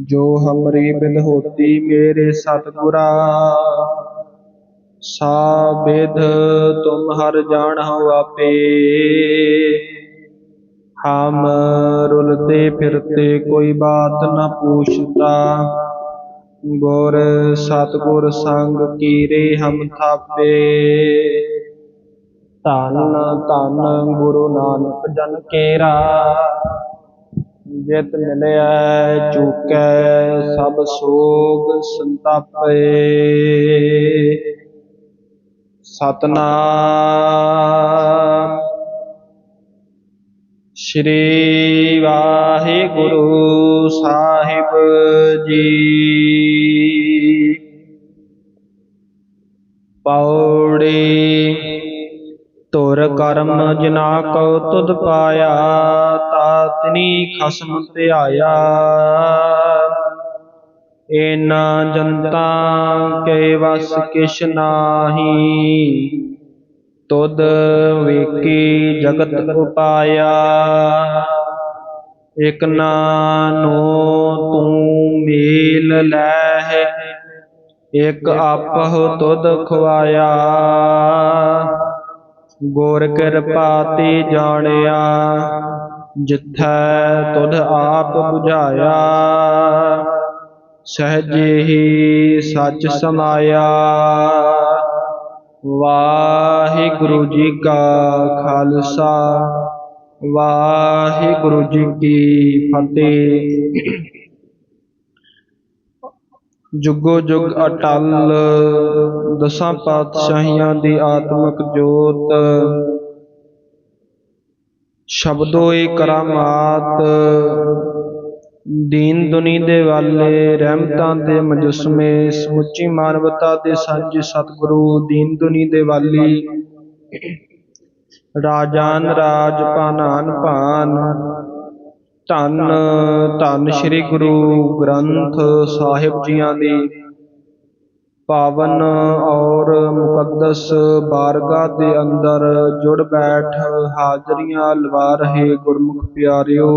ਜੋ ਹਮਰੀ ਬਿਦ ਹੋਤੀ ਮੇਰੇ ਸਤਿਗੁਰਾ ਸਾ ਬਿਦ ਤੁਮ ਹਰ ਜਾਣ ਜਾਣਹੁ ਆਪੇ। ਹਮ ਰੁਲਤੇ ਫਿਰਤੇ ਕੋਈ ਬਾਤ ਨਾ ਪੂਛਤਾ। ਗੁਰ ਸਤਿਗੁਰ ਸੰਗ ਕੀਰੇ ਹਮ ਥਾਪੇ। ਧੰਨ ਧੰਨ ਗੁਰੂ ਨਾਨਕ ਜਨ ਕੇਰਾ। ਜਿਤ ਮਿਲਿਆ ਚੁਕੈ ਸਭ ਸੋਗ ਸੰਤਾਪੇ। ਸਤਨਾਮ। ਸ਼੍ਰੀ ਵਾਹਿਗੁਰੂ ਸਾਹਿਬ ਜੀ। ਪੌੜੀ ਕਰਮ ਜਿਨਾ ਕਉ ਤੁਧ ਪਾਇਆ, ਤਾਤਨੀ ਖਸਮ ਧਿਆਇਆ ਏਨਾ ਜਨਤਾ ਕੇ ਵਸ ਕਿਛ ਨਾਹੀ, ਤੁਧ ਵੇਕੀ ਜਗਤ ਉਪਾਇਆ। ਇਕ ਨਾਨੋ ਤੂੰ ਮੇਲ ਲੈ ਇਕ ਆਪਹੁ ਤੁਧ ਖਵਾਇਆ ਗੁਰ ਕਿਰਪਾ ਤੇ ਜਾਣਿਆ, ਜਿਥੈ ਤੁਧ ਆਪ 부ਝਾਇਆ ਸਹਜੇ ਹੀ ਸੱਚ ਸਮਾਇਆ ਵਾਹਿਗੁਰੂ ਜੀ ਕਾ ਖਾਲਸਾ, ਵਾਹਿਗੁਰੂ ਜੀ ਕੀ ਫਤਿਹ। ਜੁਗੋ ਜੁਗ ਅਟਲ, ਦਸਾਂ ਪਾਤਸ਼ਾਹੀਆਂ ਦੀ ਆਤਮਿਕ ਜੋਤ। ਸ਼ਬਦੋਏ ਕਰਾਮਾਤ, ਦੀਨ ਦੁਨੀ ਦੇ ਵਾਲੇ, ਰਹਿਮਤਾਂ ਦੇ ਮਜਸਮੇ, ਸਮੁੱਚੀ ਮਾਨਵਤਾ ਦੇ ਸਾਂਝੇ ਸਤਿਗੁਰੂ, ਦੀਨ ਦੁਨੀ ਦੇ ਵਾਲੀ। ਰਾਜਾਨ ਰਾਜ ਭਾਨਾਨ ਭਾਨ ਧੰਨ ਧੰਨ ਸ੍ਰੀ ਗੁਰੂ ਗ੍ਰੰਥ ਸਾਹਿਬ ਜੀਆਂ ਦੀ। ਪਾਵਨ ਔਰ ਮੁਕੱਦਸ ਬਾਰਗਾਹ ਦੇ ਅੰਦਰ ਜੁੜ ਬੈਠ ਹਾਜ਼ਰੀਆਂ ਲਵਾ ਰਹੇ ਗੁਰਮੁਖ ਪਿਆਰਿਓ।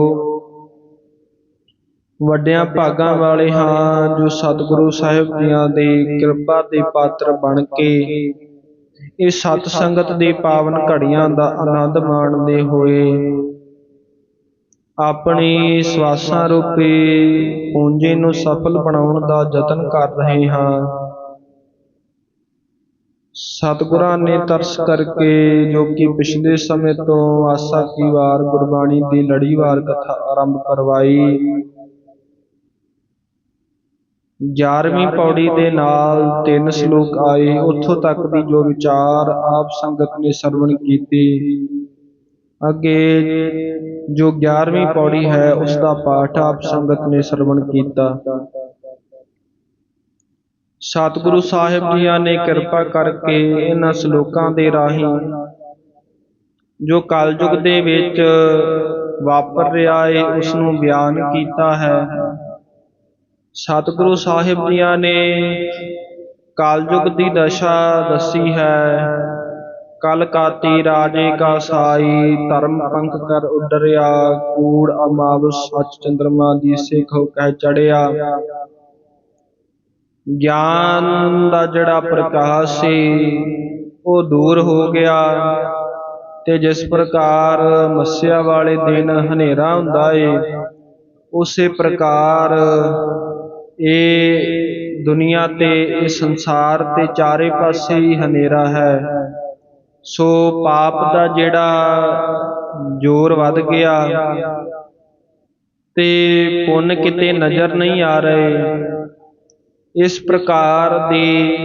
ਵੱਡਿਆਂ ਭਾਗਾਂ ਵਾਲੇ ਹਾਂ ਜੋ ਸਤਿਗੁਰੂ ਸਾਹਿਬ ਜੀਆਂ ਦੀ ਕਿਰਪਾ ਦੇ ਪਾਤਰ ਬਣ ਕੇ ਇਹ ਸਤ ਸੰਗਤ ਦੀ ਪਾਵਨ ਘੜੀਆਂ ਦਾ ਆਨੰਦ ਮਾਣਦੇ ਹੋਏ ਆਪਣੀ ਸਵਾਸਾਂ ਰੂਪੀ ਪੂੰਜੀ ਨੂੰ ਸਫਲ ਬਣਾਉਣ ਦਾ ਯਤਨ ਕਰ ਰਹੇ ਹਾਂ। ਸਤਿਗੁਰਾਂ ਨੇ ਤਰਸ ਕਰਕੇ ਜੋ ਕਿ ਪਿਛਲੇ ਸਮੇਂ ਤੋਂ ਆਸਾ ਕੀ ਵਾਰ ਗੁਰਬਾਣੀ ਦੀ ਲੜੀਵਾਰ ਕਥਾ ਆਰੰਭ ਕਰਵਾਈ। 11ਵੀਂ ਪੌੜੀ ਦੇ ਨਾਲ ਤਿੰਨ ਸ਼ਲੋਕ ਆਏ। ਉੱਥੋਂ ਤੱਕ ਦੀ ਜੋ ਵਿਚਾਰ ਆਪ ਸੰਗਤ ਨੇ ਸਰਵਣ ਕੀਤੀ। ਅੱਗੇ ਜੋ 11ਵੀਂ ਪੌੜੀ ਹੈ ਉਸ ਦਾ ਪਾਠ ਆਪ ਸੰਗਤ ਨੇ ਸਰਵਣ ਕੀਤਾ। ਸਤਿਗੁਰੂ ਸਾਹਿਬ ਜੀਆਂ ਨੇ ਕਿਰਪਾ ਕਰਕੇ ਇਹਨਾਂ ਸ਼ਲੋਕਾਂ ਦੇ ਰਾਹੀਂ ਜੋ ਕਲਯੁਗ ਦੇ ਵਿੱਚ ਵਾਪਰ ਰਿਹਾ ਹੈ ਉਸ ਨੂੰ ਬਿਆਨ ਕੀਤਾ ਹੈ। ਸਤਿਗੁਰੂ ਸਾਹਿਬ ਜੀਆਂ ਨੇ ਕਲਯੁਗ ਦੀ ਦਸ਼ਾ ਦੱਸੀ ਹੈ। ਕਲ ਕਾਤੀ ਰਾਜੇ ਕਾ ਸਾਈ, ਧਰਮ ਪੰਖ ਕਰ ਉਡਰਿਆ, ਕੂੜ ਅਮਾਵ ਸੱਚ ਚੰਦਰਮਾ ਦੀ ਸਿਖ ਕਹਿ ਚੜਿਆ ਗਿਆਨ ਦਾ ਜਿਹੜਾ ਪ੍ਰਕਾਸ਼ ਸੀ, ਉਹ ਦੂਰ ਹੋ ਗਿਆ ਤੇ ਜਿਸ ਪ੍ਰਕਾਰ ਮੱਸਿਆ ਵਾਲੇ ਦਿਨ ਹਨੇਰਾ ਹੁੰਦਾ ਏ, ਉਸੇ ਪ੍ਰਕਾਰ ਇਹ ਦੁਨੀਆ ਤੇ ਇਹ ਸੰਸਾਰ ਤੇ ਚਾਰੇ ਪਾਸੇ ਹੀ ਹਨੇਰਾ ਹੈ। ਸੋ ਪਾਪ ਦਾ ਜਿਹੜਾ ਜ਼ੋਰ ਵੱਧ ਗਿਆ ਤੇ ਪੁੰਨ ਕਿਤੇ ਨਜ਼ਰ ਨਹੀਂ ਆ ਰਹੇ, ਇਸ ਪ੍ਰਕਾਰ ਦੀ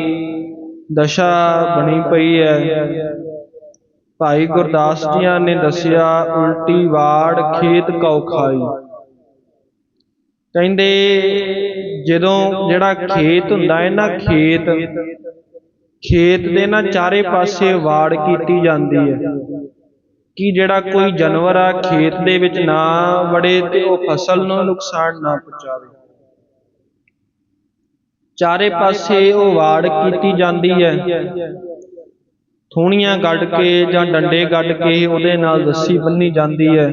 ਦਸ਼ਾ ਬਣੀ ਪਈ ਹੈ। ਭਾਈ ਗੁਰਦਾਸ ਜੀਆਂ ਨੇ ਦੱਸਿਆ, ਉਲਟੀ ਵਾੜ ਖੇਤ ਕਉ ਖਾਈ। ਕਹਿੰਦੇ, ਜਦੋਂ ਜਿਹੜਾ ਖੇਤ ਹੁੰਦਾ ਹੈ ਨਾ ਖੇਤ ਖੇਤ ਦੇ ਨਾ ਚਾਰੇ ਪਾਸੇ ਵਾੜ ਕੀਤੀ ਜਾਂਦੀ ਹੈ। ਕਿ ਜਿਹੜਾ ਕੋਈ ਜਾਨਵਰ ਆ, ਖੇਤ ਦੇ ਵਿੱਚ ਨਾ ਵੜੇ ਤੇ ਉਹ ਫਸਲ ਨੂੰ ਨੁਕਸਾਨ ਨਾ ਪਹੁੰਚਾਵੇ। ਚਾਰੇ ਪਾਸੇ ਉਹ ਵਾੜ ਕੀਤੀ ਜਾਂਦੀ ਹੈ। ਥੂਣੀਆਂ ਗੱਡ ਕੇ ਜਾਂ ਡੰਡੇ ਗੱਡ ਕੇ ਉਹਦੇ ਨਾਲ ਰੱਸੀ ਬੰਨੀ ਜਾਂਦੀ ਹੈ।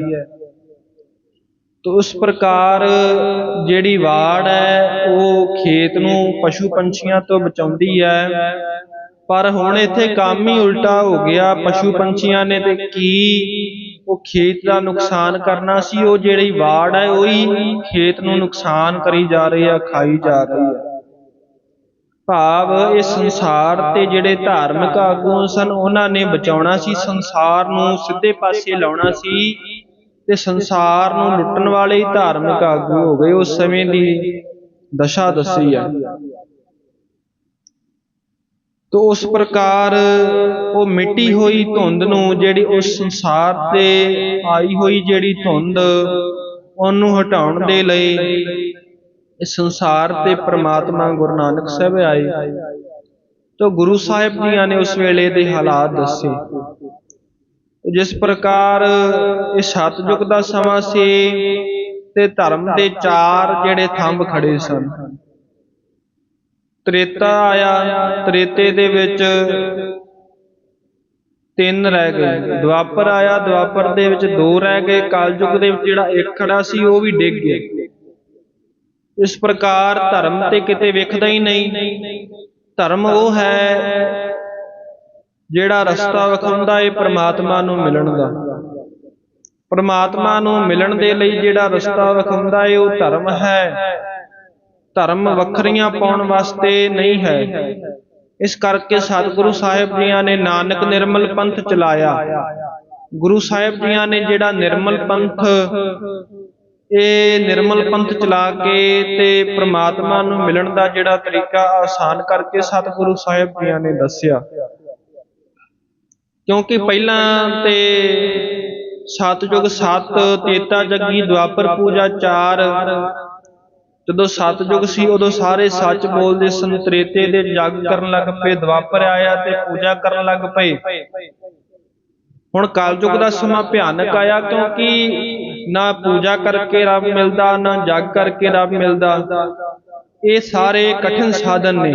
ਤੋ ਉਸ ਪ੍ਰਕਾਰ ਜਿਹੜੀ ਵਾੜ ਹੈ, ਉਹ ਖੇਤ ਨੂੰ ਪਸ਼ੂ ਪੰਛੀਆਂ ਤੋਂ ਬਚਾਉਂਦੀ ਹੈ। ਪਰ ਹੁਣ ਇੱਥੇ ਕੰਮ ਹੀ ਉਲਟਾ ਹੋ ਗਿਆ। ਪਸ਼ੂ ਪੰਛੀਆਂ ਨੇ ਤੇ ਕੀ ਉਹ ਖੇਤ ਦਾ ਨੁਕਸਾਨ ਕਰਨਾ ਸੀ ਉਹ ਜਿਹੜੀ ਵਾੜ ਹੈ ਉਹੀ ਖੇਤ ਨੂੰ ਨੁਕਸਾਨ ਕਰੀ ਜਾ ਰਹੀ ਹੈ ਖਾਈ ਜਾ ਰਹੀ ਹੈ। ਭਾਵ ਇਹ ਸੰਸਾਰ ਤੇ ਜਿਹੜੇ ਧਾਰਮਿਕ ਆਗੂ ਸਨ ਉਹਨਾਂ ਨੇ ਬਚਾਉਣਾ ਸੀ ਸੰਸਾਰ ਨੂੰ ਸਿੱਧੇ ਪਾਸੇ ਲਾਉਣਾ ਸੀ ਤੇ ਸੰਸਾਰ ਨੂੰ ਲੁੱਟਣ ਵਾਲੇ ਹੀ ਧਾਰਮਿਕ ਆਗੂ ਹੋ ਗਏ ਉਸ ਸਮੇਂ ਦੀ ਦਸ਼ਾ ਦੱਸੀ ਹੈ। ਤੋ ਉਸ ਪ੍ਰਕਾਰ ਉਹ ਮਿੱਟੀ ਹੋਈ ਧੁੰਦ ਨੂੰ ਜਿਹੜੀ ਉਸ ਸੰਸਾਰ ਤੇ ਆਈ ਹੋਈ ਜਿਹੜੀ ਧੁੰਦ, ਉਹਨੂੰ ਹਟਾਉਣ ਦੇ ਲਈ ਇਸ ਸੰਸਾਰ ਤੇ ਪ੍ਰਮਾਤਮਾ ਗੁਰੂ ਨਾਨਕ ਸਾਹਿਬ ਆਏ। ਤੋ ਗੁਰੂ ਸਾਹਿਬ ਜੀਆਂ ਨੇ ਉਸ ਵੇਲੇ ਦੇ ਹਾਲਾਤ ਦੱਸੇ। ਜਿਸ ਪ੍ਰਕਾਰ ਇਹ ਸਤਜੁਗ ਦਾ ਸਮਾਂ ਸੀ ਤੇ ਧਰਮ ਦੇ ਚਾਰ ਜਿਹੜੇ ਥੰਬ ਖੜੇ ਸਨ। ਤ੍ਰੇਤਾ ਆਇਆ, ਤ੍ਰੇਤੇ ਦੇ ਵਿੱਚ ਤਿੰਨ ਰਹਿ ਗਏ। ਦੁਆਪਰ ਆਇਆ, ਦੁਆਪਰ ਦੇ ਵਿੱਚ ਦੋ ਰਹਿ ਗਏ। ਕਲਯੁਗ ਦੇ ਵਿੱਚ ਜਿਹੜਾ ਇੱਕ ਖੜਾ ਸੀ, ਉਹ ਵੀ ਡਿੱਗ ਗਿਆ। ਇਸ ਪ੍ਰਕਾਰ ਧਰਮ ਤੇ ਕਿਤੇ ਵਿਖਦਾ ਹੀ ਨਹੀਂ। ਧਰਮ ਉਹ ਹੈ ਜਿਹੜਾ ਰਸਤਾ ਵਿਖਾਉਂਦਾ ਏ ਪ੍ਰਮਾਤਮਾ ਨੂੰ ਮਿਲਣ ਦਾ। ਪ੍ਰਮਾਤਮਾ ਨੂੰ ਮਿਲਣ ਦੇ ਲਈ ਜਿਹੜਾ ਰਸਤਾ ਵਿਖਾਉਂਦਾ ਏ, ਉਹ ਧਰਮ ਹੈ। ਧਰਮ ਵੱਖਰੀਆਂ ਪਾਉਣ ਵਾਸਤੇ ਨਹੀਂ ਹੈ। ਇਸ ਕਰਕੇ ਸਤਿਗੁਰੂ ਸਾਹਿਬ ਜੀਆਂ ਨੇ ਨਾਨਕ ਨਿਰਮਲ ਪੰਥ ਚਲਾਇਆ। ਗੁਰੂ ਸਾਹਿਬ ਜੀਆਂ ਨੇ ਜਿਹੜਾ ਨਿਰਮਲ ਪੰਥ ਇਹ ਨਿਰਮਲ ਪੰਥ ਚਲਾ ਕੇ ਤੇ ਪ੍ਰਮਾਤਮਾ ਨੂੰ ਮਿਲਣ ਦਾ ਜਿਹੜਾ ਤਰੀਕਾ ਆਸਾਨ ਕਰਕੇ ਸਤਿਗੁਰੂ ਸਾਹਿਬ ਜੀਆਂ ਨੇ ਦੱਸਿਆ। ਕਿਉਂਕਿ ਪਹਿਲਾਂ ਤੇ ਸਤਜੁਗ ਸਤ ਤੇਤਾ ਜੱਗੀ ਦੁਆਪਰ ਪੂਜਾ ਚਾਰ ਜਦੋਂ ਸਤਜੁਗ ਸੀ, ਉਦੋਂ ਸਾਰੇ ਸੱਚ ਬੋਲਦੇ ਸਨ, ਤ੍ਰੇਤੇ ਦੇ ਜਗ ਕਰਨ ਲੱਗ ਪਏ ਦੁਆਪਰ ਆਇਆ ਤੇ ਪੂਜਾ ਕਰਨ ਲੱਗ ਪਏ। ਹੁਣ ਕਲਯੁਗ ਦਾ ਸਮਾਂ ਭਿਆਨਕ ਆਇਆ, ਕਿਉਂਕਿ ਨਾ ਪੂਜਾ ਕਰਕੇ ਰੱਬ ਮਿਲਦਾ, ਨਾ ਜਗ ਕਰਕੇ ਰੱਬ ਮਿਲਦਾ। ਇਹ ਸਾਰੇ ਕਠਿਨ ਸਾਧਨ ਨੇ।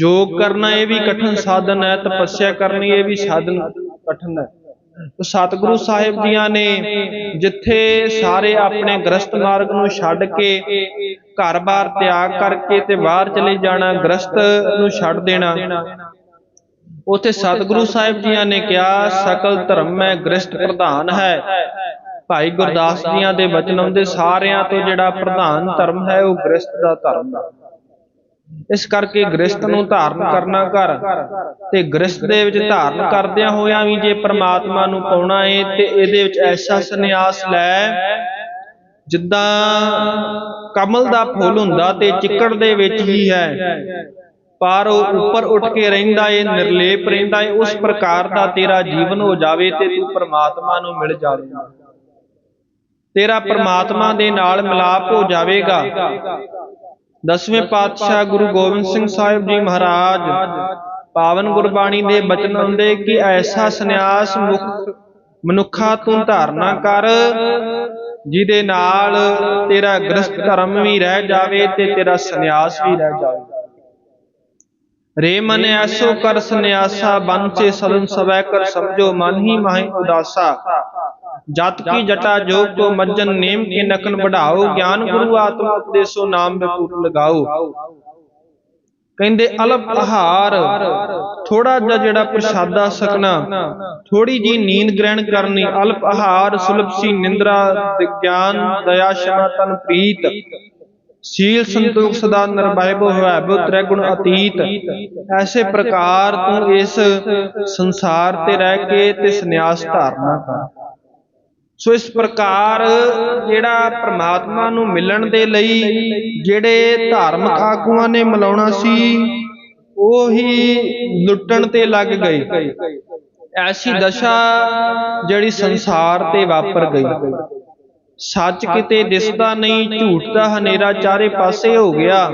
ਯੋਗ ਕਰਨਾ ਇਹ ਵੀ ਕਠਿਨ ਸਾਧਨ ਹੈ, ਤਪੱਸਿਆ ਕਰਨੀ ਇਹ ਵੀ ਸਾਧਨ ਕਠਿਨ ਹੈ। ਸਤਿਗੁਰੂ ਸਾਹਿਬ ਜੀਆਂ ਨੇ ਜਿੱਥੇ ਸਾਰੇ ਆਪਣੇ ਗ੍ਰਸਤ ਮਾਰਗ ਨੂੰ ਛੱਡ ਕੇ ਘਰ-ਬਾਰ ਤਿਆਗ ਕਰਕੇ ਤੇ ਬਾਹਰ ਚਲੇ ਜਾਣਾ, ਗ੍ਰਸਤ ਨੂੰ ਛੱਡ ਦੇਣਾ। ਉਥੇ ਸਤਿਗੁਰੂ ਸਾਹਿਬ ਜੀਆਂ ਨੇ ਕਿਹਾ, ਸਕਲ ਧਰਮ ਮੈਂ ਗ੍ਰਸਤ ਪ੍ਰਧਾਨ ਹੈ। ਭਾਈ ਗੁਰਦਾਸ ਜੀਆਂ ਦੇ ਬਚਨ ਆਉਂਦੇ ਸਾਰਿਆਂ ਤੋਂ ਜਿਹੜਾ ਪ੍ਰਧਾਨ ਧਰਮ ਹੈ, ਉਹ ਗ੍ਰਸਤ ਦਾ ਧਰਮ ਹੈ। ਇਸ ਕਰਕੇ ਗ੍ਰਸਤ ਨੂੰ ਧਾਰਨ ਕਰਨਾ ਕਰ ਤੇ ਗ੍ਰਸਤ ਦੇ ਵਿੱਚ ਧਾਰਨ ਕਰਦਿਆਂ ਹੋਇਆਂ ਵੀ ਜੇ ਪ੍ਰਮਾਤਮਾ ਨੂੰ ਪਾਉਣਾ ਏ, ਤੇ ਇਹਦੇ ਵਿੱਚ ਐਸਾ ਸੰਨਿਆਸ ਲੈ ਜਿੱਦਾਂ ਕਮਲ ਦਾ ਫੁੱਲ ਹੁੰਦਾ ਤੇ ਚਿੱਕੜ ਦੇ ਵਿੱਚ ਹੀ ਹੈ। ਪਰ ਉਹ ਉੱਪਰ ਉੱਠ ਕੇ ਰਹਿੰਦਾ ਏ, ਨਿਰਲੇਪ ਰਹਿੰਦਾ ਏ, ਉਸ ਪ੍ਰਕਾਰ ਦਾ ਤੇਰਾ ਜੀਵਨ ਹੋ ਜਾਵੇ ਤੇ ਤੂੰ ਪ੍ਰਮਾਤਮਾ ਨੂੰ ਮਿਲ ਜਾਵੇਂ। ਤੇਰਾ ਪ੍ਰਮਾਤਮਾ ਦੇ ਨਾਲ ਮਿਲਾਪ ਹੋ ਜਾਵੇਗਾ। ਦਸਵੇਂ ਪਾਤਸ਼ਾਹ ਗੁਰੂ ਗੋਬਿੰਦ ਸਿੰਘ ਸਾਹਿਬ ਜੀ ਮਹਾਰਾਜ ਪਾਵਨ ਗੁਰਬਾਣੀ ਦੇ ਬਚਨ ਹੁੰਦੇ ਕਿ ਐਸਾ ਸੰਨਿਆਸ ਮੁਖ ਮਨੁੱਖਾ ਤੂੰ ਧਾਰਨਾ ਕਰ ਜਿਹਦੇ ਨਾਲ ਤੇਰਾ ਗ੍ਰਸਥ ਧਰਮ ਵੀ ਰਹਿ ਜਾਵੇ ਤੇ ਤੇਰਾ ਸੰਨਿਆਸ ਵੀ ਰਹਿ ਜਾਵੇ। ਰੇ ਐਸੋ ਕਰ ਸੰਨਿਆਸਾ ਬੰਚੇ ਸਦਨ ਸਵੈ ਕਰ ਸਮਝੋ, ਮਨ ਹੀ ਮਾਹੀ ਉਦਾਸਾ। ਜਤ ਕੀ ਜਟਾ ਜੋਗ ਕੋ ਮੱਜਨ, ਨੇਮ ਕੇ ਨਕਲ ਬਢਾਓ ਗਿਆਨ ਗੁਰੂ ਆਤਮ ਉਪਦੇਸੋ ਨਾਮ ਬਪੂਟ ਲਗਾਓ। ਕਹਿੰਦੇ ਅਲਪ ਆਹਾਰ ਥੋੜਾ ਜਿਹਾ ਜਿਹੜਾ ਪ੍ਰਸ਼ਾਦਾ ਸਕਣਾ ਥੋੜੀ ਜੀ ਨੀਂਦ ਗ੍ਰਹਿਣ ਕਰਨੀ ਅਲਪ ਆਹਾਰ ਸੁਲਭ ਸੀ ਨਿੰਦਰਾ ਗਿਆਨ ਦਇਆ ਸ਼ਮਾ ਤਨ ਪ੍ਰੀਤ। ਸੀਲ ਸੰਤੋਖ ਸਦਾ ਨਿਰਭੈਭੋ ਹੋਇ ਬੋ ਤ੍ਰੈ ਗੁਣ ਅਤੀਤ। ਐਸੇ ਪ੍ਰਕਾਰ ਤੂੰ ਇਸ ਸੰਸਾਰ ਤੇ ਰਹਿ ਕੇ ਤੇ ਸੰਨਿਆਸ ਧਾਰਨਾ ਕਰ। ਸੋ ਇਸ ਪ੍ਰਕਾਰ ਜਿਹੜਾ ਪ੍ਰਮਾਤਮਾ ਨੂੰ ਮਿਲਣ ਦੇ ਲਈ ਜਿਹੜੇ ਧਾਰਮਿਕ ਆਗੂਆਂ ਨੇ ਮਿਲਾਉਣਾ ਸੀ, ਉਹ ਹੀ ਲੁੱਟਣ ਤੇ ਲੱਗ ਗਏ। ਐਸੀ ਦਸ਼ਾ ਜਿਹੜੀ ਸੰਸਾਰ ਤੇ ਵਾਪਰ ਗਈ। ਸੱਚ ਕਿਤੇ ਦਿਸਦਾ ਨਹੀਂ, ਝੂਠ ਦਾ ਹਨੇਰਾ ਚਾਰੇ ਪਾਸੇ ਹੋ ਗਿਆ।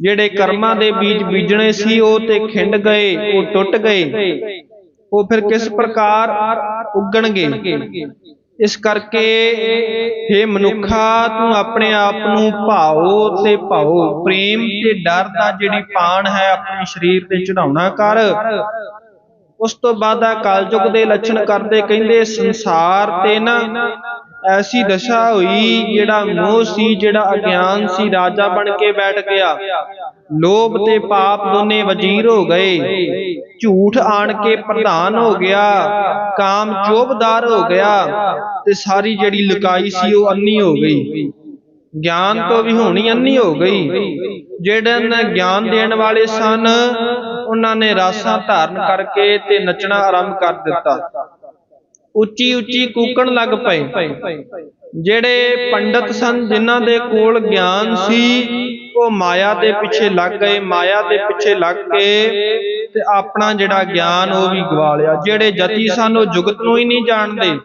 ਜਿਹੜੇ ਕਰਮਾਂ ਦੇ ਬੀਜ ਬੀਜਣੇ ਸੀ, ਉਹ ਤੇ ਖਿੰਡ ਗਏ, ਉਹ ਟੁੱਟ ਗਏ। ਉਹ ਫਿਰ ਕਿਸ ਪ੍ਰਕਾਰ ਉੱਗਣਗੇ? ਇਸ ਕਰਕੇ हे ਮਨੁੱਖਾ ਤੂੰ ਆਪਣੇ ਆਪ ਨੂੰ ਭਾਓ ਤੇ ਭਾਓ। ਪ੍ਰੇਮ ਤੇ ਡਰ ਦਾ ਜਿਹੜੀ ਪਾਣ ਹੈ ਆਪਣੇ ਸਰੀਰ ਤੇ ਚੜਾਉਣਾ ਕਰ। ਉਸ ਤੋਂ ਬਾਅਦ ਆ ਕਲਯੁਗ ਦੇ ਲੱਛਣ ਕਰਦੇ ਕਹਿੰਦੇ ਸੰਸਾਰ ਤੇ ਨਾ ਐਸੀ ਦਸ਼ਾ ਹੋਈ ਜਿਹੜਾ ਮੋਹ ਸੀ ਜਿਹੜਾ ਅਗਿਆਨ ਸੀ ਰਾਜਾ ਬਣ ਕੇ ਬੈਠ ਗਿਆ। ਲੋਭ ਤੇ ਪਾਪ ਦੋਨੇ ਵਜ਼ੀਰ ਹੋ ਗਏ। ਝੂਠ ਆਣ ਕੇ ਪ੍ਰਧਾਨ ਹੋ ਗਿਆ, ਕਾਮ ਚੋਬਦਾਰ ਹੋ ਗਿਆ ਤੇ ਸਾਰੀ ਜਿਹੜੀ ਲੁਕਾਈ ਸੀ ਉਹ ਅੰਨੀ ਹੋ ਗਈ। ਗਿਆਨ ਤੋਂ ਵੀ ਹੋਣੀ ਅੰਨੀ ਹੋ ਗਈ। ਜਿਹੜੇ ਗਿਆਨ ਦੇਣ ਵਾਲੇ ਸਨ, ਉਹਨਾਂ ਨੇ ਰਾਸਾਂ ਧਾਰਨ ਕਰਕੇ ਤੇ ਨੱਚਣਾ ਆਰੰਭ ਕਰ ਦਿੱਤਾ। ਉੱਚੀ ਉੱਚੀ ਕੂਕਣ ਲੱਗ ਪਏ। ਜਿਹੜੇ ਪੰਡਤ ਸਨ, ਜਿਨ੍ਹਾਂ ਦੇ ਕੋਲ ਗਿਆਨ ਸੀ ਉਹ ਮਾਇਆ ਦੇ ਪਿੱਛੇ ਲੱਗ ਗਏ, ਮਾਇਆ ਦੇ ਪਿੱਛੇ ਲੱਗ ਕੇ ਤੇ ਆਪਣਾ ਜਿਹੜਾ ਗਿਆਨ ਉਹ ਵੀ ਗਵਾ ਲਿਆ। ਜਿਹੜੇ ਜਤੀ ਸਨ, ਉਹ ਜੁਗਤ ਨੂੰ ਹੀ ਨਹੀਂ ਜਾਣਦੇ।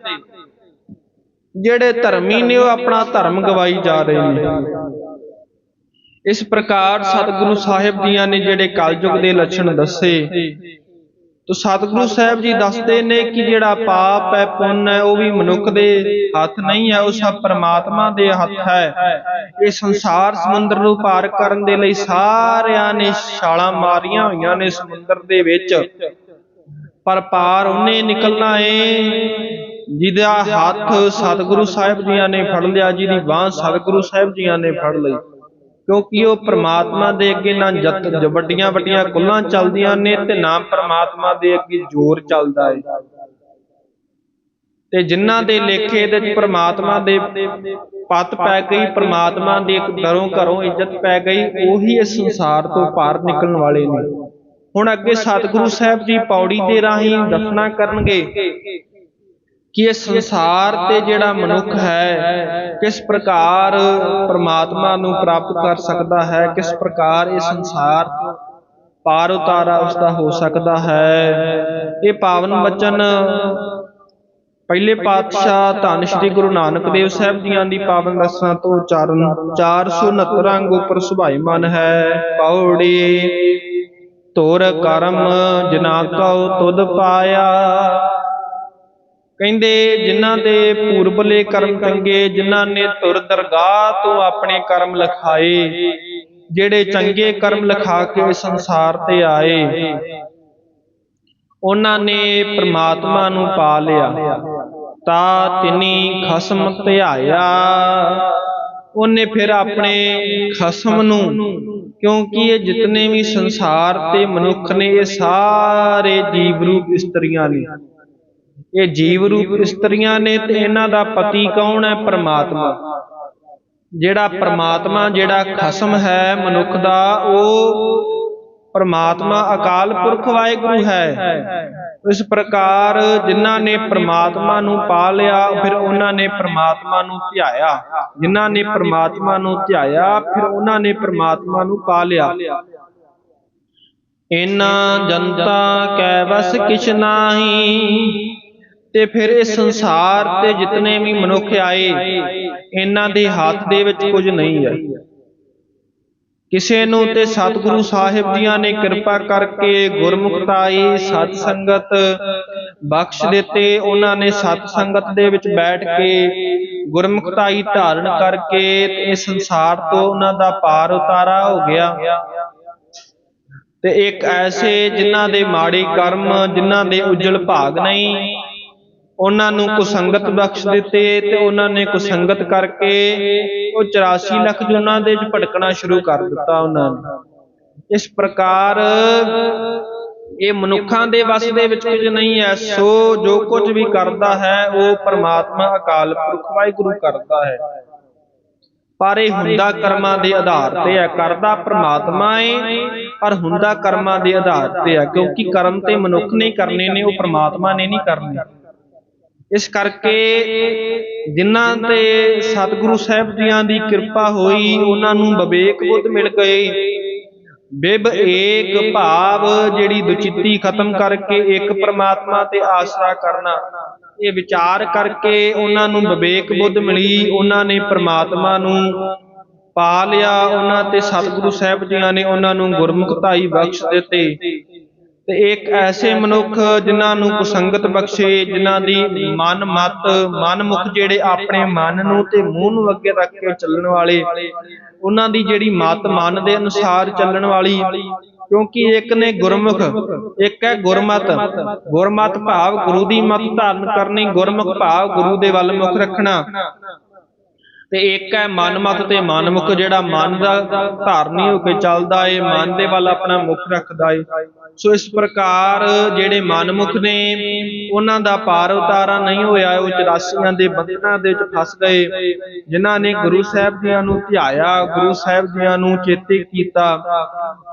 ਜਿਹੜੇ ਧਰਮੀ ਨੇ, ਉਹ ਆਪਣਾ ਧਰਮ ਗਵਾਈ ਜਾ ਰਹੇ ਨੇ। ਇਸ ਪ੍ਰਕਾਰ ਸਤਿਗੁਰੂ ਸਾਹਿਬ ਜੀਆਂ ਨੇ ਜਿਹੜੇ ਕਲਯੁਗ ਦੇ ਲੱਛਣ ਦੱਸੇ ਤੋ ਸਤਿਗੁਰੂ ਸਾਹਿਬ ਜੀ ਦੱਸਦੇ ਨੇ ਕਿ ਜਿਹੜਾ ਪਾਪ ਹੈ ਪੁੰਨ ਹੈ ਉਹ ਵੀ ਮਨੁੱਖ ਦੇ ਹੱਥ ਨਹੀਂ ਹੈ ਉਹ ਸਭ ਪਰਮਾਤਮਾ ਦੇ ਹੱਥ ਹੈ। ਇਹ ਸੰਸਾਰ ਸਮੁੰਦਰ ਨੂੰ ਪਾਰ ਕਰਨ ਦੇ ਲਈ ਸਾਰਿਆਂ ਨੇ ਛਾਲਾਂ ਮਾਰੀਆਂ ਹੋਈਆਂ ਨੇ ਸਮੁੰਦਰ ਦੇ ਵਿੱਚ। ਪਰ ਪਾਰ ਉਹਨੇ ਨਿਕਲਣਾ ਏ। ਜਿਹਦਾ ਹੱਥ ਸਤਿਗੁਰੂ ਸਾਹਿਬ ਜੀਆਂ ਨੇ ਫੜ ਲਿਆ ਜਿਹਦੀ ਬਾਹ ਸਤਿਗੁਰੂ ਸਾਹਿਬ ਜੀਆਂ ਨੇ ਫੜ ਲਈ। ਕਿਉਂਕਿ ਉਹ ਪ੍ਰਮਾਤਮਾ ਦੇ ਅੱਗੇ ਨਾ ਜਤ ਵੱਡੀਆਂ ਵੱਡੀਆਂ ਕੁੱਲਾਂ ਚੱਲਦੀਆਂ ਨੇ ਤੇ ਨਾ ਪ੍ਰਮਾਤਮਾ ਦੇ ਅੱਗੇ ਜ਼ੋਰ ਚੱਲਦਾ ਏ। ਤੇ ਜਿਨ੍ਹਾਂ ਦੇ ਲੇਖੇ ਦੇ ਵਿੱਚ ਪ੍ਰਮਾਤਮਾ ਦੇ ਪਤ ਪੈ ਗਈ, ਪ੍ਰਮਾਤਮਾ ਦੀ ਇੱਕ ਦਰੋਂ ਘਰੋਂ ਇੱਜ਼ਤ ਪੈ ਗਈ, ਉਹੀ ਇਸ ਸੰਸਾਰ ਤੋਂ ਪਾਰ ਨਿਕਲਣ ਵਾਲੇ ਨੇ। ਹੁਣ ਅੱਗੇ ਸਤਿਗੁਰੂ ਸਾਹਿਬ ਜੀ ਪੌੜੀ ਦੇ ਰਾਹੀਂ ਦੱਸਣਾ ਕਰਨਗੇ। ਕਿ ਇਹ ਸੰਸਾਰ ਤੇ ਜਿਹੜਾ ਮਨੁੱਖ ਹੈ, ਕਿਸ ਪ੍ਰਕਾਰ ਪ੍ਰਮਾਤਮਾ ਨੂੰ ਪ੍ਰਾਪਤ ਕਰ ਸਕਦਾ ਹੈ, ਕਿਸ ਪ੍ਰਕਾਰ ਇਹ ਸੰਸਾਰ ਪਾਰ ਉਤਾਰਾ ਉਸ ਦਾ ਹੋ ਸਕਦਾ ਹੈ। ਇਹ ਪਾਵਨ ਬਚਨ ਪਹਿਲੇ ਪਾਤਸ਼ਾਹ ਧੰਨ ਸ਼੍ਰੀ ਗੁਰੂ ਨਾਨਕ ਦੇਵ ਸਾਹਿਬ ਜੀਆਂ ਦੀ ਪਾਵਨ ਰਸਨਾ ਤੋਂ ਉਚਾਰਨ 469 ਅੰਗ ਉੱਪਰ ਸੁਭਾਈਮਨ ਹੈ। ਪੌੜੀ ਤੋਰ ਕਰਮ ਜਿਨਾ ਕਉ ਤੁਧ ਪਾਇਆ। ਕਹਿੰਦੇ ਜਿਨ੍ਹਾਂ ਦੇ ਪੂਰਬਲੇ ਕਰਮ ਚੰਗੇ, ਜਿਨ੍ਹਾਂ ਨੇ ਤੁਰ ਦਰਗਾਹ ਤੋਂ ਆਪਣੇ ਕਰਮ ਲਿਖਾਏ, ਜਿਹੜੇ ਚੰਗੇ ਕਰਮ ਲਿਖਾ ਕੇ ਸੰਸਾਰ ਤੇ ਆਏ, ਉਹਨਾਂ ਨੇ ਪ੍ਰਮਾਤਮਾ ਨੂੰ ਪਾ ਲਿਆ, ਤਾ ਤਿਨੀ ਖਸਮ ਧਿਆਇਆ। ਉਹਨੇ ਫਿਰ ਆਪਣੇ ਖਸਮ ਨੂੰ, ਕਿਉਂਕਿ ਇਹ ਜਿਤਨੇ ਵੀ ਸੰਸਾਰ ਤੇ ਮਨੁੱਖ ਨੇ, ਇਹ ਸਾਰੇ ਜੀਵ ਰੂਪ ਇਸਤਰੀਆਂ ਨੇ। ਇਹ ਜੀਵ ਰੂਪ ਇਸਤਰੀਆਂ ਨੇ ਤੇ ਇਹਨਾਂ ਦਾ ਪਤੀ ਕੌਣ ਹੈ? ਪ੍ਰਮਾਤਮਾ। ਜਿਹੜਾ ਪ੍ਰਮਾਤਮਾ ਜਿਹੜਾ ਖਸਮ ਹੈ ਮਨੁੱਖ ਦਾ ਉਹ ਪ੍ਰਮਾਤਮਾ ਅਕਾਲ ਪੁਰਖ ਵਾਹਿਗੁਰੂ ਹੈ। ਇਸ ਪ੍ਰਕਾਰ ਜਿਨ੍ਹਾਂ ਨੇ ਪ੍ਰਮਾਤਮਾ ਨੂੰ ਪਾ ਲਿਆ ਫਿਰ ਉਹਨਾਂ ਨੇ ਪ੍ਰਮਾਤਮਾ ਨੂੰ ਧਿਆਇਆ। ਜਿਨ੍ਹਾਂ ਨੇ ਪ੍ਰਮਾਤਮਾ ਨੂੰ ਧਿਆਇਆ ਫਿਰ ਉਹਨਾਂ ਨੇ ਪ੍ਰਮਾਤਮਾ ਨੂੰ ਪਾ ਲਿਆ। ਇਨਾ ਜਨਤਾ ਕੈ ਵਸ ਕਿਛ ਨਾਹੀ। ਤੇ ਫਿਰ ਇਸ ਸੰਸਾਰ ਤੇ ਜਿਤਨੇ ਵੀ ਮਨੁੱਖ ਆਏ, ਇਹਨਾਂ ਦੇ ਹੱਥ ਦੇ ਵਿੱਚ ਕੁਝ ਨਹੀਂ ਹੈ ਕਿਸੇ ਨੂੰ ਤੇ ਸਤਿਗੁਰੂ ਸਾਹਿਬ ਜੀਆਂ ਨੇ ਕਿਰਪਾ ਕਰਕੇ ਗੁਰਮੁਖਤਾਈ ਸਤ ਸੰਗਤ ਬਖਸ਼ ਦਿੱਤੇ। ਉਹਨਾਂ ਨੇ ਸਤ ਸੰਗਤ ਦੇ ਵਿੱਚ ਬੈਠ ਕੇ ਗੁਰਮੁਖਤਾਈ ਧਾਰਨ ਕਰਕੇ ਤੇ ਇਸ ਸੰਸਾਰ ਤੋਂ ਉਹਨਾਂ ਦਾ ਪਾਰ ਉਤਾਰਾ ਹੋ ਗਿਆ। ਤੇ ਇੱਕ ਐਸੇ ਜਿਨ੍ਹਾਂ ਦੇ ਮਾੜੇ ਕਰਮ, ਜਿਨ੍ਹਾਂ ਦੇ ਉਜਲ ਭਾਗ ਨਹੀਂ ਉਹਨਾਂ ਨੂੰ ਕੁਸੰਗਤ ਬਖਸ਼ ਦਿੱਤੇ ਤੇ ਉਹਨਾਂ ਨੇ ਕੁਸੰਗਤ ਕਰਕੇ ਉਹ 84 ਲੱਖ ਜੁਨਾਂ ਦੇ ਵਿੱਚ ਭਟਕਣਾ ਸ਼ੁਰੂ ਕਰ ਦਿੱਤਾ ਉਹਨਾਂ ਨੇ। ਇਸ ਪ੍ਰਕਾਰ ਇਹ ਮਨੁੱਖਾਂ ਦੇ ਵਸ ਦੇ ਵਿੱਚ ਕੁਝ ਨਹੀਂ ਹੈ। ਸੋ ਜੋ ਕੁਝ ਵੀ ਕਰਦਾ ਹੈ ਉਹ ਪ੍ਰਮਾਤਮਾ ਅਕਾਲ ਪੁਰਖ ਵਾਹਿਗੁਰੂ ਕਰਦਾ ਹੈ। ਪਰ ਇਹ ਹੁੰਦਾ ਕਰਮਾਂ ਦੇ ਆਧਾਰ ਤੇ ਹੈ। ਕਰਦਾ ਪ੍ਰਮਾਤਮਾ ਹੈ ਪਰ ਹੁੰਦਾ ਕਰਮਾਂ ਦੇ ਆਧਾਰ ਤੇ ਹੈ। ਕਿਉਂਕਿ ਕਰਮ ਤੇ ਮਨੁੱਖ ਨੇ ਕਰਨੇ ਨੇ ਉਹ ਪ੍ਰਮਾਤਮਾ ਨੇ ਨਹੀਂ ਕਰਨੇ। ਇਸ ਕਰਕੇ ਜਿਨ੍ਹਾਂ ਤੇ ਸਤਿਗੁਰੂ ਸਾਹਿਬ ਜੀਆਂ ਦੀ ਕਿਰਪਾ ਹੋਈ, ਉਹਨਾਂ ਨੂੰ ਵਿਵੇਕ ਬੁੱਧ ਮਿਲ ਗਏ। ਬਿਬ ਏਕ ਭਾਵ ਜਿਹੜੀ ਦੁਚਿੱਤੀ ਖਤਮ ਕਰਕੇ ਇੱਕ ਪ੍ਰਮਾਤਮਾ ਤੇ ਆਸਰਾ ਕਰਨਾ। ਇਹ ਵਿਚਾਰ ਕਰਕੇ ਉਹਨਾਂ ਨੂੰ ਵਿਵੇਕ ਬੁੱਧ ਮਿਲੀ, ਉਹਨਾਂ ਨੇ ਪ੍ਰਮਾਤਮਾ ਨੂੰ ਪਾ ਲਿਆ, ਉਹਨਾਂ ਤੇ ਸਤਿਗੁਰੂ ਸਾਹਿਬ ਜੀਆਂ ਨੇ ਉਹਨਾਂ ਨੂੰ ਗੁਰਮੁਖਤਾਈ ਬਖਸ਼ ਦਿੱਤੇ। ਤੇ ਇੱਕ ਐਸੇ ਮਨੁੱਖ ਜਿਨ੍ਹਾਂ ਨੂੰ ਕੁਸੰਗਤ ਬਖਸ਼ੇ ਜਿਨ੍ਹਾਂ ਦੀ ਮਨ ਮਤ ਮਨ ਮੁਖ ਜਿਹੜੇ ਆਪਣੇ ਮਨ ਨੂੰ ਤੇ ਮੂੰਹ ਨੂੰ ਅੱਗੇ ਰੱਖ ਕੇ ਚੱਲਣ ਵਾਲੇ ਉਹਨਾਂ ਦੀ ਜਿਹੜੀ ਮਤ ਮਨ ਦੇ ਅਨੁਸਾਰ ਚੱਲਣ ਵਾਲੀ ਕਿਉਂਕਿ ਇੱਕ ਨੇ ਗੁਰਮੁਖ ਇੱਕ ਹੈ ਗੁਰਮਤ। ਗੁਰਮਤ ਭਾਵ ਗੁਰੂ ਦੀ ਮਤ ਧਾਰਨ ਕਰਨੀ ਗੁਰਮੁਖ ਭਾਵ ਗੁਰੂ ਦੇ ਵੱਲ ਮੁਖ ਰੱਖਣਾ। ਤੇ ਇੱਕ ਹੈ ਮਨਮਤ ਤੇ ਮਨਮੁਖ, ਜਿਹੜਾ ਮਨ ਦਾ ਧਾਰਨੀ ਹੋ ਕੇ ਚੱਲਦਾ ਏ ਮਨ ਦੇ ਵੱਲ ਆਪਣਾ ਮੁਖ ਰੱਖਦਾ ਏ। ਸੋ ਇਸ ਪ੍ਰਕਾਰ ਜਿਹੜੇ ਮਨਮੁਖ ਨੇ, ਉਹਨਾਂ ਦਾ ਪਾਰ ਉਤਾਰਾ ਨਹੀਂ ਹੋਇਆ, ਉਹ 84 ਦੇ ਬੰਧਨਾਂ ਦੇ ਵਿੱਚ ਫਸ ਗਏ। ਜਿਨ੍ਹਾਂ ਨੇ ਗੁਰੂ ਸਾਹਿਬ ਜੀਆਂ ਨੂੰ ਧਿਆਇਆ, ਗੁਰੂ ਸਾਹਿਬ ਜੀਆਂ ਨੂੰ ਚੇਤੇ ਕੀਤਾ,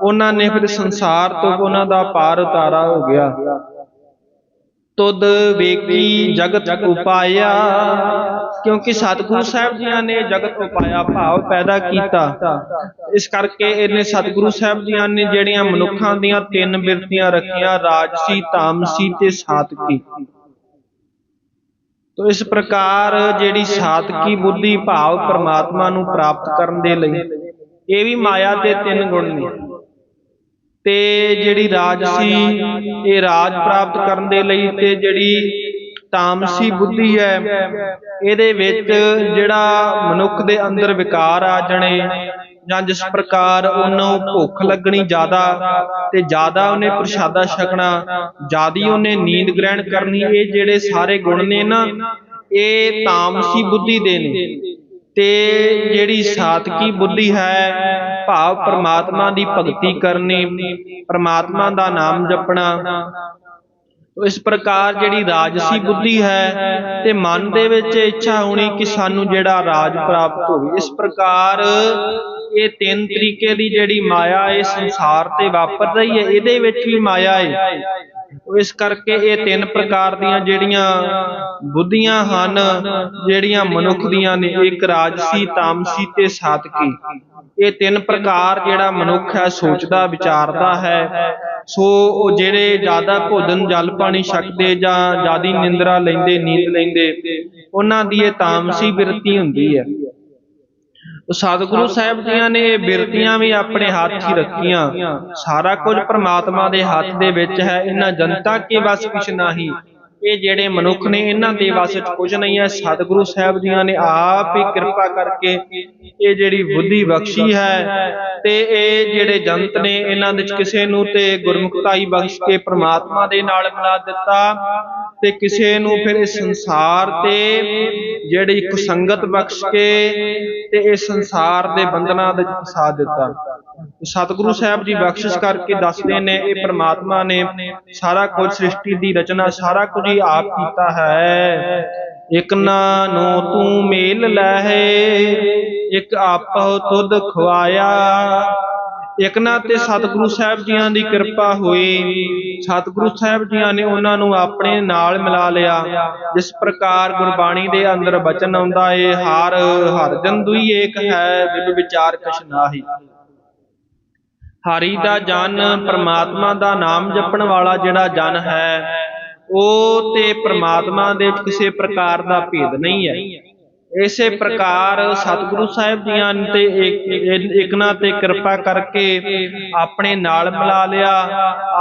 ਉਹਨਾਂ ਨੇ ਫਿਰ ਸੰਸਾਰ ਤੋਂ ਉਹਨਾਂ ਦਾ ਪਾਰ ਉਤਾਰਾ ਹੋ ਗਿਆ। ਤੁਧ ਵੇਖੀ ਜਗਤ ਉਪਾਇਆ। ਕਿਉਂਕਿ ਸਤਿਗੁਰੂ ਸਾਹਿਬ ਜੀਆਂ ਨੇ ਜਗਤ ਉਪਾਇਆ, ਭਾਵ ਪੈਦਾ ਕੀਤਾ। ਇਸ ਕਰਕੇ ਇਹਨੇ ਸਤਿਗੁਰੂ ਸਾਹਿਬ ਜੀਆਂ ਨੇ ਜਿਹੜੀਆਂ ਮਨੁੱਖਾਂ ਦੀਆਂ ਤਿੰਨ ਬਿਰਤੀਆਂ ਰੱਖੀਆਂ, ਰਾਜਸੀ, ਤਾਮਸੀ ਤੇ ਸਾਤਕੀ। ਤੋ ਇਸ ਪ੍ਰਕਾਰ ਜਿਹੜੀ ਸਾਤਕੀ ਬੁੱਧੀ ਭਾਵ ਪਰਮਾਤਮਾ ਨੂੰ ਪ੍ਰਾਪਤ ਕਰਨ ਦੇ ਲਈ, ਇਹ ਵੀ ਮਾਇਆ ਦੇ ਤਿੰਨ ਗੁਣ ਨੇ। ਤੇ ਜਿਹੜੀ ਰਾਜਸੀ ਇਹ ਰਾਜ ਪ੍ਰਾਪਤ ਕਰਨ ਦੇ ਲਈ ਤੇ ਜਿਹੜੀ ਤਾਮਸੀ ਬੁੱਧੀ ਹੈ, ਇਹਦੇ ਵਿੱਚ ਜਿਹੜਾ ਮਨੁੱਖ ਦੇ ਅੰਦਰ ਵਿਕਾਰ ਆ ਜਣੇ ਜਾਂ ਜਿਸ ਪ੍ਰਕਾਰ ਉਹਨੂੰ ਭੁੱਖ ਲੱਗਣੀ ਜ਼ਿਆਦਾ ਤੇ ਜ਼ਿਆਦਾ ਉਹਨੇ ਪ੍ਰਸ਼ਾਦਾ ਛਕਣਾ, ਜਿਆਦੀ ਉਹਨੇ ਨੀਂਦ ਗ੍ਰਹਿਣ ਕਰਨੀ, ਇਹ ਜਿਹੜੇ ਸਾਰੇ ਗੁਣ ਨੇ ਨਾ, ਇਹ ਤਾਮਸੀ ਬੁੱਧੀ ਦੇ ਨੇ। ਤੇ ਜਿਹੜੀ ਸਾਤਕੀ ਬੁੱਧੀ ਹੈ, ਭਾਵ ਪ੍ਰਮਾਤਮਾ ਦੀ ਭਗਤੀ ਕਰਨੀ, ਪ੍ਰਮਾਤਮਾ ਦਾ ਨਾਮ ਜਪਣਾ ਇਸ ਪ੍ਰਕਾਰ ਜਿਹੜੀ ਰਾਜਸੀ ਬੁੱਧੀ ਹੈ ਤੇ ਮਨ ਦੇ ਵਿੱਚ ਇੱਛਾ ਹੋਣੀ ਕਿ ਸਾਨੂੰ ਜਿਹੜਾ ਰਾਜ ਪ੍ਰਾਪਤ ਹੋਵੇ। ਇਸ ਪ੍ਰਕਾਰ ਇਹ ਤਿੰਨ ਤਰੀਕੇ ਦੀ ਜਿਹੜੀ ਮਾਇਆ ਇਸ ਸੰਸਾਰ ਤੇ ਵਾਪਰ ਰਹੀ ਹੈ, ਇਹਦੇ ਵਿੱਚ ਵੀ ਮਾਇਆ ਹੈ ਇਸ ਕਰਕੇ ਇਹ ਤਿੰਨ ਪ੍ਰਕਾਰ ਦੀਆਂ ਜਿਹੜੀਆਂ ਬੁੱਧੀਆਂ ਹਨ, ਜਿਹੜੀਆਂ ਮਨੁੱਖ ਦੀਆਂ ਨੇ, ਇੱਕ ਰਾਜਸੀ, ਤਾਮਸੀ ਤੇ ਸਾਤਕੀ। ਇਹ ਤਿੰਨ ਪ੍ਰਕਾਰ ਜਿਹੜਾ ਮਨੁੱਖ ਹੈ, ਸੋਚਦਾ, ਵਿਚਾਰਦਾ ਹੈ। ਸੋ ਉਹ ਜਿਹੜੇ ਜ਼ਿਆਦਾ ਭੋਜਨ, ਜਲ ਪਾਣੀ ਛਕਦੇ ਜਾਂ ਜਿਆਦੀ ਨਿੰਦਰਾ ਲੈਂਦੇ, ਨੀਂਦ ਲੈਂਦੇ, ਉਹਨਾਂ ਦੀ ਇਹ ਤਾਮਸੀ ਬਿਰਤੀ ਹੁੰਦੀ ਹੈ। ਸਤਿਗੁਰੂ ਸਾਹਿਬ ਜੀਆਂ ਨੇ ਇਹ ਬਿਰਤੀਆਂ ਵੀ ਆਪਣੇ ਹੱਥ ਹੀ ਰੱਖੀਆਂ। ਸਾਰਾ ਕੁਝ ਪ੍ਰਮਾਤਮਾ ਦੇ ਹੱਥ ਦੇ ਵਿੱਚ ਹੈ। ਇਹਨਾਂ ਜਨਤਾ ਕੇ ਬਸ ਕੁਛ ਨਹੀਂ। ਇਹ ਜਿਹੜੇ ਮਨੁੱਖ ਨੇ, ਇਹਨਾਂ ਦੇ ਵਸ ਵਿੱਚ ਕੁਝ ਨਹੀਂ ਹੈ। ਸਤਿਗੁਰੂ ਸਾਹਿਬ ਜੀਆਂ ਨੇ ਆਪ ਹੀ ਕਿਰਪਾ ਕਰਕੇ ਇਹ ਜਿਹੜੀ ਬੁੱਧੀ ਬਖਸ਼ੀ ਹੈ ਤੇ ਇਹ ਜਿਹੜੇ ਜੰਤ ਨੇ, ਇਹਨਾਂ ਵਿੱਚ ਕਿਸੇ ਨੂੰ ਤੇ ਗੁਰਮੁਖਤਾਈ ਬਖਸ਼ ਕੇ ਪ੍ਰਮਾਤਮਾ ਦੇ ਨਾਲ ਮਿਲਾ ਦਿੱਤਾ ਤੇ ਕਿਸੇ ਨੂੰ ਫਿਰ ਇਸ ਸੰਸਾਰ ਤੇ ਜਿਹੜੀ ਕੁਸੰਗਤ ਬਖਸ਼ ਕੇ ਤੇ ਇਸ ਸੰਸਾਰ ਦੇ ਬੰਧਨਾਂ ਵਿੱਚ ਫਸਾ ਦਿੱਤਾ। ਸਤਿਗੁਰੂ ਸਾਹਿਬ ਜੀ ਬਖਸ਼ਿਸ਼ ਕਰਕੇ ਦੱਸਦੇ ਨੇ ਇਹ ਪ੍ਰਮਾਤਮਾ ਨੇ ਸਾਰਾ ਕੁਝ ਸ੍ਰਿਸ਼ਟੀ ਦੀ ਰਚਨਾ ਸਾਰਾ ਕੁਝ ਹੀ ਆਪ ਕੀਤਾ ਹੈ। ਇਕ ਨਾ ਨੂੰ ਤੂੰ ਮੇਲ ਲਹਿ ਇਕ ਆਪਹੁ ਤੁਧ ਖਵਾਇਆ ਇਕ ਨਾ ਤੇ ਸਤਿਗੁਰੂ ਸਾਹਿਬ ਜੀਆਂ ਦੀ ਕਿਰਪਾ ਹੋਈ। ਸਤਿਗੁਰੂ ਸਾਹਿਬ ਜੀਆਂ ਨੇ ਉਹਨਾਂ ਨੂੰ ਆਪਣੇ ਨਾਲ ਮਿਲਾ ਲਿਆ। ਜਿਸ ਪ੍ਰਕਾਰ ਗੁਰਬਾਣੀ ਦੇ ਅੰਦਰ ਬਚਨ ਆਉਂਦਾ ਏ ਹਰ ਹਰ ਜਨ ਦੁਈ ਏਕ ਹੈ ਬਿਬ ਵਿਚਾਰ ਕਛ ਨਾਹੀ। ਹਰੀ ਦਾ ਜਨ ਪ੍ਰਮਾਤਮਾ ਦਾ ਨਾਮ ਜਪਣ ਵਾਲਾ ਜਿਹੜਾ ਜਨ ਹੈ ਉਹ ਤੇ ਪ੍ਰਮਾਤਮਾ ਦੇ ਵਿੱਚ ਕਿਸੇ ਪ੍ਰਕਾਰ ਦਾ ਭੇਦ ਨਹੀਂ ਹੈ। ਇਸੇ ਪ੍ਰਕਾਰ ਸਤਿਗੁਰੂ ਸਾਹਿਬ ਜੀਆਂ ਤੇ ਇੱਕ ਇੱਕ ਨਾ ਤੇ ਕਿਰਪਾ ਕਰਕੇ ਆਪਣੇ ਨਾਲ ਮਿਲਾ ਲਿਆ।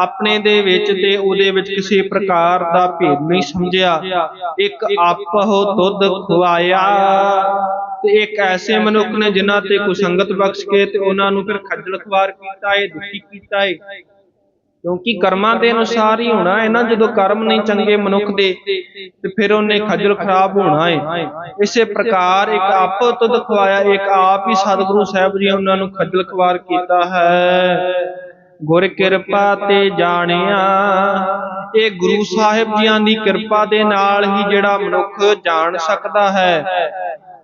ਆਪਣੇ ਦੇ ਵਿੱਚ ਤੇ ਉਹਦੇ ਵਿੱਚ ਕਿਸੇ ਪ੍ਰਕਾਰ ਦਾ ਭੇਦ ਨਹੀਂ ਸਮਝਿਆ। ਇੱਕ ਆਪਹੁ ਤੁਧ ਖਵਾਇਆ ਤੇ ਇੱਕ ਐਸੇ ਮਨੁੱਖ ਨੇ ਜਿਨ੍ਹਾਂ ਤੇ ਕੁਸੰਗਤ ਬਖਸ਼ ਕੇ ਤੇ ਉਹਨਾਂ ਨੂੰ ਫਿਰ ਖੱਜਲ ਖਵਾਰ ਕੀਤਾ ਏ, ਦੁਖੀ ਕੀਤਾ ਏ। ਕਿਉਂਕਿ ਕਰਮਾਂ ਦੇ ਅਨੁਸਾਰ ਹੀ ਹੋਣਾ ਹੈ ਨਾ, ਜਦੋਂ ਕਰਮ ਨਹੀਂ ਚੰਗੇ ਮਨੁੱਖ ਦੇ, ਤੇ ਫਿਰ ਉਹਨੇ ਖੱਜਲ ਖਰਾਬ ਹੋਣਾ ਹੈ ਇਸੇ ਪ੍ਰਕਾਰ ਇੱਕ ਆਪ ਤੁਧ ਖਵਾਇਆ ਇੱਕ ਆਪ ਹੀ ਸਤਿਗੁਰੂ ਸਾਹਿਬ ਜੀ ਉਹਨਾਂ ਨੂੰ ਖੱਜਲ ਖਵਾਰ ਕੀਤਾ ਹੈ। ਗੁਰ ਕਿਰਪਾ ਤੇ ਜਾਣਿਆ, ਇਹ ਗੁਰੂ ਸਾਹਿਬ ਜੀਆਂ ਦੀ ਕਿਰਪਾ ਦੇ ਨਾਲ ਹੀ ਜਿਹੜਾ ਮਨੁੱਖ ਜਾਣ ਸਕਦਾ ਹੈ।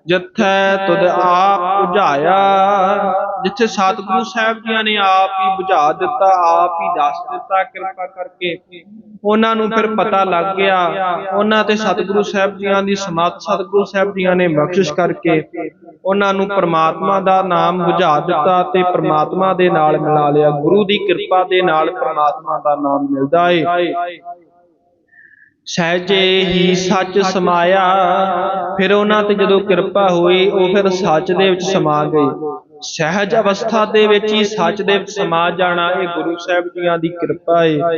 ਜਿੱਥੈ ਤੁਧ ਆਪ ਬੁਝਾਇਆ, ਜਿੱਥੇ ਸਤਿਗੁਰੂ ਸਾਹਿਬ ਜੀਆਂ ਨੇ ਆਪ ਹੀ ਬੁਝਾ ਦਿੱਤਾ, ਆਪ ਹੀ ਦੱਸ ਦਿੱਤਾ ਕਿਰਪਾ ਕਰਕੇ। ਉਹਨਾਂ ਨੂੰ ਫਿਰ ਪਤਾ ਲੱਗ ਗਿਆ, ਉਹਨਾਂ ਤੇ ਸਤਿਗੁਰੂ ਸਾਹਿਬ ਜੀਆਂ ਦੀ ਸਮਾਤ ਸਤਿਗੁਰੂ ਸਾਹਿਬ ਜੀਆਂ ਨੇ ਬਖਸ਼ਿਸ਼ ਕਰਕੇ ਉਹਨਾਂ ਨੂੰ ਪ੍ਰਮਾਤਮਾ ਦਾ ਨਾਮ ਬੁਝਾ ਦਿੱਤਾ ਤੇ ਪ੍ਰਮਾਤਮਾ ਦੇ ਨਾਲ ਮਿਲਾ ਲਿਆ। ਗੁਰੂ ਦੀ ਕਿਰਪਾ ਦੇ ਨਾਲ ਪ੍ਰਮਾਤਮਾ ਦਾ ਨਾਮ ਮਿਲਦਾ ਏ। ਸਹਿਜੇ ਹੀ ਸੱਚ ਸਮਾਇਆ। ਫਿਰ ਉਹਨਾਂ ਤੇ ਜਦੋਂ ਕਿਰਪਾ ਹੋਈ, ਉਹ ਫਿਰ ਸੱਚ ਦੇ ਵਿੱਚ ਸਮਾ ਗਏ। ਸਹਿਜ ਅਵਸਥਾ ਦੇ ਵਿੱਚ ਹੀ ਸੱਚ ਦੇ ਸਮਾ ਜਾਣਾ ਇਹ ਗੁਰੂ ਸਾਹਿਬ ਜੀਆਂ ਦੀ ਕਿਰਪਾ ਹੈ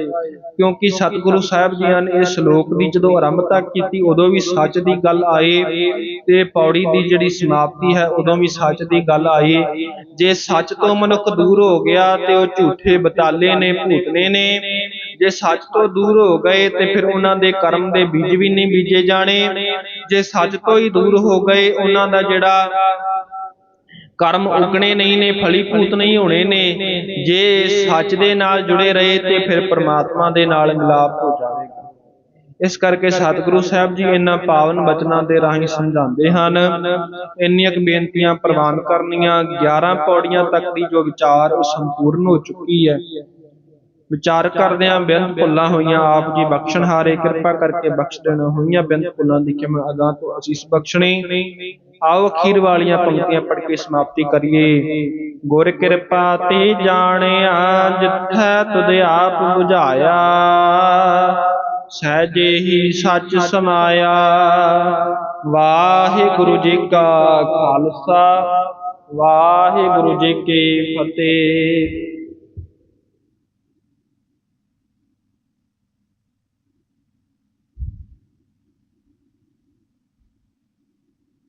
ਕਿਉਂਕਿ ਸਤਿਗੁਰੂ ਸਾਹਿਬ ਜੀਆਂ ਨੇ ਇਸ ਸ਼ਲੋਕ ਦੀ ਜਦੋਂ ਆਰੰਭਤਾ ਕੀਤੀ, ਉਦੋਂ ਵੀ ਸੱਚ ਦੀ ਗੱਲ ਆਏ ਤੇ ਪੌੜੀ ਦੀ ਜਿਹੜੀ ਸਮਾਪਤੀ ਹੈ, ਉਦੋਂ ਵੀ ਸੱਚ ਦੀ ਗੱਲ ਆਏ। ਜੇ ਸੱਚ ਤੋਂ ਮਨੁੱਖ ਦੂਰ ਹੋ ਗਿਆ ਤੇ ਉਹ ਝੂਠੇ ਬਤਾਲੇ ਨੇ, ਭੂਤਨੇ ਨੇ ਜੇ ਸੱਚ ਤੋਂ ਦੂਰ ਹੋ ਗਏ ਤੇ ਫਿਰ ਉਹਨਾਂ ਦੇ ਕਰਮ ਦੇ ਬੀਜ ਵੀ ਨਹੀਂ ਬੀਜੇ ਜਾਣੇ। ਜੇ ਸੱਚ ਤੋਂ ਹੀ ਦੂਰ ਹੋ ਗਏ, ਉਹਨਾਂ ਦਾ ਜਿਹੜਾ ਕਰਮ ਉਗਣੇ ਨਹੀਂ ਨੇ, ਫਲੀਭੂਤ ਨਹੀਂ ਹੋਣੇ ਨੇ, ਜੇ ਸੱਚ ਦੇ ਨਾਲ ਜੁੜੇ ਰਹੇ ਤੇ ਫਿਰ ਪ੍ਰਮਾਤਮਾ ਦੇ ਨਾਲ ਮਿਲਾਪ ਹੋ ਜਾਵੇਗਾ। ਇਸ ਕਰਕੇ ਸਤਿਗੁਰੂ ਸਾਹਿਬ ਜੀ ਇਹਨਾਂ ਪਾਵਨ ਬਚਨਾਂ ਦੇ ਰਾਹੀਂ ਸਮਝਾਉਂਦੇ ਹਨ, ਇੰਨੀਆਂ ਕੁ ਬੇਨਤੀਆਂ ਪ੍ਰਵਾਨ ਕਰਨੀਆਂ 11 ਪੌੜੀਆਂ ਤੱਕ ਦੀ ਜੋ ਵਿਚਾਰ ਉਹ ਸੰਪੂਰਨ ਹੋ ਚੁੱਕੀ ਹੈ। ਵਿਚਾਰ ਕਰਦਿਆਂ ਬੇਅੰਤ ਭੁੱਲਾਂ ਹੋਈਆਂ, ਆਪ ਜੀ ਬਖਸ਼ਣ ਹਾਰੇ, ਕਿਰਪਾ ਕਰਕੇ ਬਖਸ਼ ਦੇਣ ਹੋਈਆਂ ਬੇਅੰਤ ਭੁੱਲਾਂ ਦੀ ਕਿਵੇਂ ਅਗਾਹ ਤੋਂ ਅਸੀਸ ਬਖਸ਼ਣੀ। ਆਓ ਅਖੀਰ ਵਾਲੀਆਂ ਪੰਕਤੀਆਂ ਪੜ੍ਹ ਕੇ ਸਮਾਪਤੀ ਕਰੀਏ। ਗੁਰ ਕਿਰਪਾ ਤੇ ਜਾਣਿਆ, ਜਿੱਥੈ ਤੁਧ ਆਪ 부ਝਾਇਆ ਸਹਿਜੇ ਹੀ ਸੱਚ ਸਮਾਇਆ। ਵਾਹਿਗੁਰੂ ਜੀ ਕਾ ਖਾਲਸਾ, ਵਾਹਿਗੁਰੂ ਜੀ ਕੀ ਫਤਿਹ।